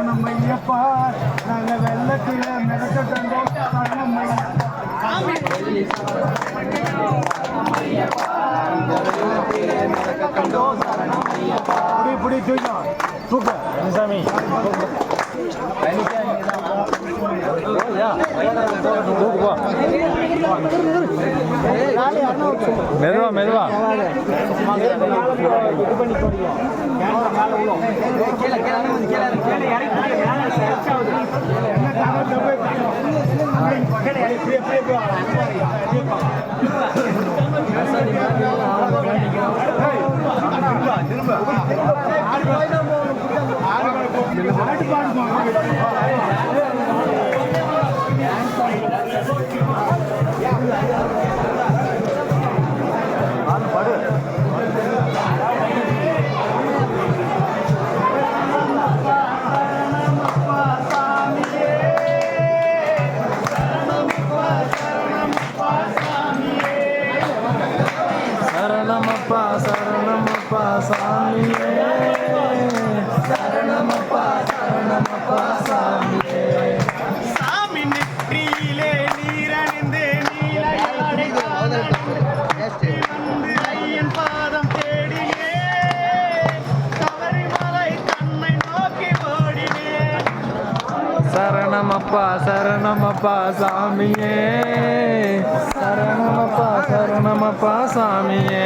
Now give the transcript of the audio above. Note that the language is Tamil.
சரணம் ஐயப்பா நாங்க வெள்ளத்தில மிதக்க தந்தோம் சரணம் புடி புடி தூக்கா தூக்க சாமி மெதுவா மெதுவா Yeah. சரணமப்பா சரணமப்பா சாமியே. சரணமப்பா சரணமப்பா சாமியே. சாமி நெற்றியிலே நீரணிந்து நீலையாடி வந்து ஐயன் பாதம் தேடினே. சபரிமலை தன்னை நோக்கி ஓடினே. சரணமப்பா சரணமப்பா சாமியே. சரணமப்பா சரணமப்பா சாமியே.